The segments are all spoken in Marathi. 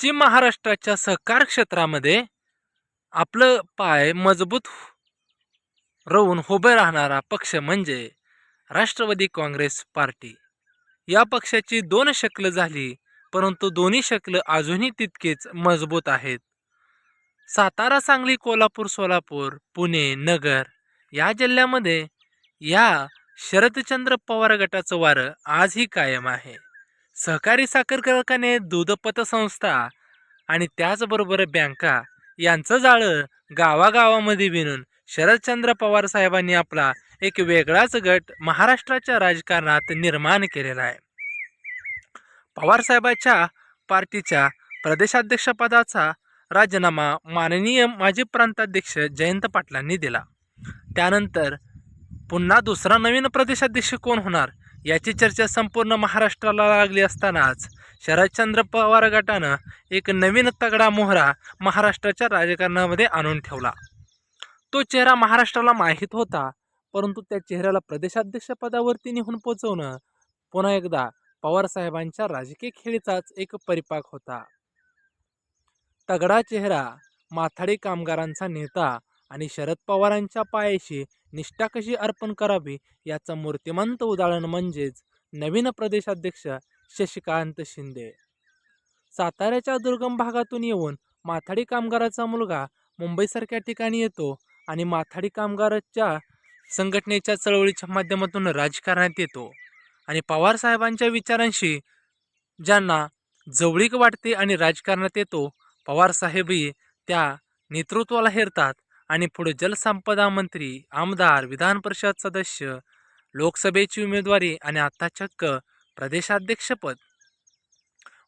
पश्चिम महाराष्ट्राच्या सहकार क्षेत्रामध्ये आपलं पाय मजबूत हो- राहून उभं राहणारा पक्ष म्हणजे राष्ट्रवादी काँग्रेस पार्टी. या पक्षाची दोन शकलं झाली परंतु दोन्ही शकलं अजूनही तितकेच मजबूत आहेत. सातारा सांगली कोल्हापूर सोलापूर पुणे नगर या जिल्ह्यामध्ये या शरदचंद्र पवार गटाचं वारं आजही कायम आहे. सहकारी साखर कारखाने दूध पतसंस्था आणि त्याचबरोबर बँका यांचं जाळं गावागावामध्ये विणून शरदचंद्र पवार साहेबांनी आपला एक वेगळाच गट महाराष्ट्राच्या राजकारणात निर्माण केलेला आहे. पवार साहेबांच्या पार्टीच्या प्रदेशाध्यक्षपदाचा राजीनामा माननीय माजी प्रांताध्यक्ष जयंत पाटलांनी दिला. त्यानंतर पुन्हा दुसरा नवीन प्रदेशाध्यक्ष कोण होणार? याची चर्चा संपूर्ण महाराष्ट्राला लागली असतानाच शरदचंद्र पवार गटानं एक नवीन तगडा मोहरा महाराष्ट्राच्या राजकारणामध्ये आणून ठेवला. तो चेहरा महाराष्ट्राला माहीत होता परंतु त्या चेहऱ्याला प्रदेशाध्यक्ष पदावरती पोचवणं पुन्हा एकदा पवारसाहेबांच्या राजकीय खेळीचाच एक परिपाक होता. तगडा चेहरा माथाडी कामगारांचा नेता आणि शरद पवारांच्या पायाशी निष्ठा कशी अर्पण करावी याचं मूर्तिमंत उदाहरण म्हणजेच नवीन प्रदेशाध्यक्ष शशिकांत शिंदे. साताऱ्याच्या दुर्गम भागातून येऊन माथाडी कामगाराचा मुलगा मुंबईसारख्या ठिकाणी येतो आणि माथाडी कामगाराच्या संघटनेच्या चळवळीच्या माध्यमातून राजकारणात येतो आणि पवार साहेबांच्या विचारांशी ज्यांना जवळीक वाटते आणि राजकारणात येतो पवार साहेबही त्या नेतृत्वाला हेरतात आणि पुढे जलसंपदा मंत्री आमदार विधान परिषद सदस्य लोकसभेची उमेदवारी आणि आता चक्क प्रदेशाध्यक्षपद.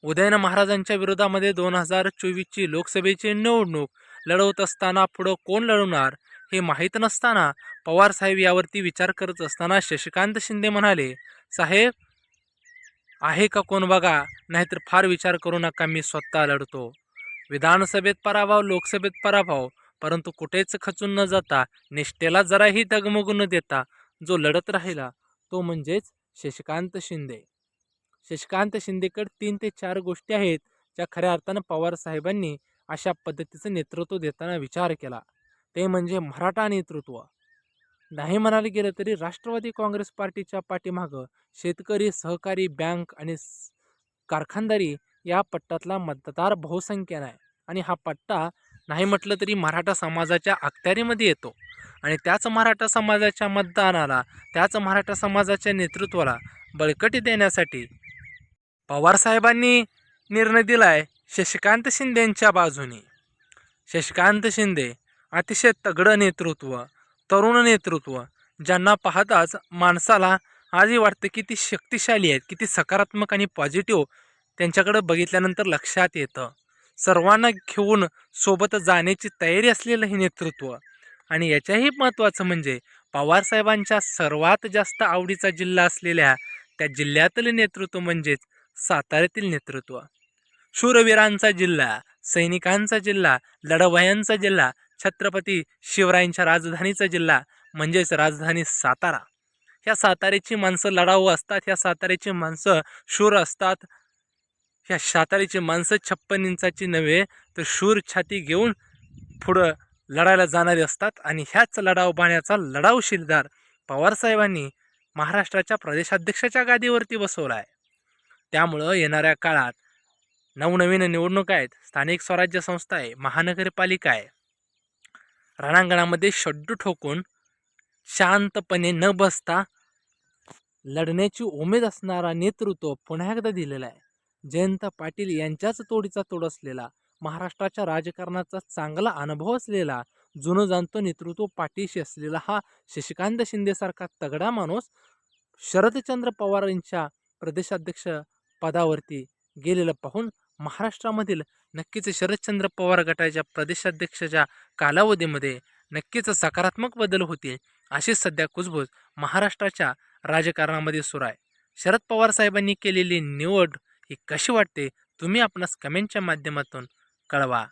उदयन महाराजांच्या विरोधामध्ये दोन हजार चोवीसची लोकसभेची निवडणूक लढवत असताना पुढं कोण लढवणार हे माहीत नसताना पवार साहेब यावरती विचार करत असताना शशिकांत शिंदे म्हणाले साहेब आहे का कोण बघा नाहीतर फार विचार करू नका मी स्वतः लढतो. विधानसभेत पराभव लोकसभेत पराभव परंतु कुठेच खचून न जाता निष्ठेला जराही डगमगू न देता जो लढत राहिला तो म्हणजेच शशिकांत शिंदे. शशिकांत शिंदेकडे तीन ते चार गोष्टी आहेत ज्या खऱ्या अर्थानं पवार साहेबांनी अशा पद्धतीचं नेतृत्व देताना विचार केला. ते म्हणजे मराठा नेतृत्व. नाही म्हणायला गेलं तरी राष्ट्रवादी काँग्रेस पार्टीच्या पाठीमागं शेतकरी सहकारी बँक आणि कारखानदारी या पट्ट्यातला मतदार बहुसंख्येनं आहे. आणि हा पट्टा नाही म्हटलं तरी मराठा समाजाच्या अखत्यारीमध्ये येतो. आणि त्याच मराठा समाजाच्या मतदानाला त्याच मराठा समाजाच्या नेतृत्वाला बळकटी देण्यासाठी पवारसाहेबांनी निर्णय दिलाय शशिकांत शिंदेंच्या बाजूने. शशिकांत शिंदे अतिशय तगडं नेतृत्व तरुण नेतृत्व ज्यांना पाहताच माणसाला आजही वाटतं की ती शक्तिशाली आहेत किती सकारात्मक आणि पॉझिटिव्ह त्यांच्याकडं बघितल्यानंतर लक्षात येतं. सर्वांना घेऊन सोबत जाण्याची तयारी असलेलं हे नेतृत्व. आणि याच्याही महत्त्वाचं म्हणजे पवारसाहेबांच्या सर्वात जास्त आवडीचा जिल्हा असलेल्या त्या जिल्ह्यातील नेतृत्व म्हणजेच साताऱ्यातील नेतृत्व. शूरवीरांचा जिल्हा सैनिकांचा जिल्हा लढवयांचा जिल्हा छत्रपती शिवरायांच्या राजधानीचा जिल्हा म्हणजेच राजधानी सातारा. ह्या साताऱ्याची माणसं लढाऊ असतात ह्या साताऱ्याची माणसं शूर असतात ह्या शातारीची माणसं छप्पन इंचाची नव्हे तर शूर छाती घेऊन पुढं लढायला जाणारी असतात. आणि ह्याच लढाऊ बाण्याचा लढाऊ शिलदार पवारसाहेबांनी महाराष्ट्राच्या प्रदेशाध्यक्षाच्या गादीवरती बसवला आहे त्यामुळं येणाऱ्या काळात नवनवीन निवडणूक आहेत. स्थानिक स्वराज्य संस्था आहे महानगरपालिका आहे. रणांगणामध्ये शड्डू ठोकून शांतपणे न बसता लढण्याची उमेद असणारा नेतृत्व पुन्हा एकदा दिलेला आहे. जयंत पाटील यांच्याच तोडीचा तोड असलेला महाराष्ट्राच्या राजकारणाचा चांगला अनुभव असलेला जुनं जाणतो नेतृत्व पाठीशी असलेला हा शशिकांत शिंदेसारखा तगडा माणूस शरदचंद्र पवार यांच्या प्रदेशाध्यक्ष पदावरती गेलेलं पाहून महाराष्ट्रामधील नक्कीच शरदचंद्र पवार गटाच्या प्रदेशाध्यक्षाच्या कालावधीमध्ये नक्कीच सकारात्मक बदल होतील अशी सध्या कुजबूज महाराष्ट्राच्या राजकारणामध्ये सुरू आहे. शरद पवार साहेबांनी केलेली निवड ही कशी वाटते तुम्ही आपणास कमेंटच्या माध्यमातून कळवा.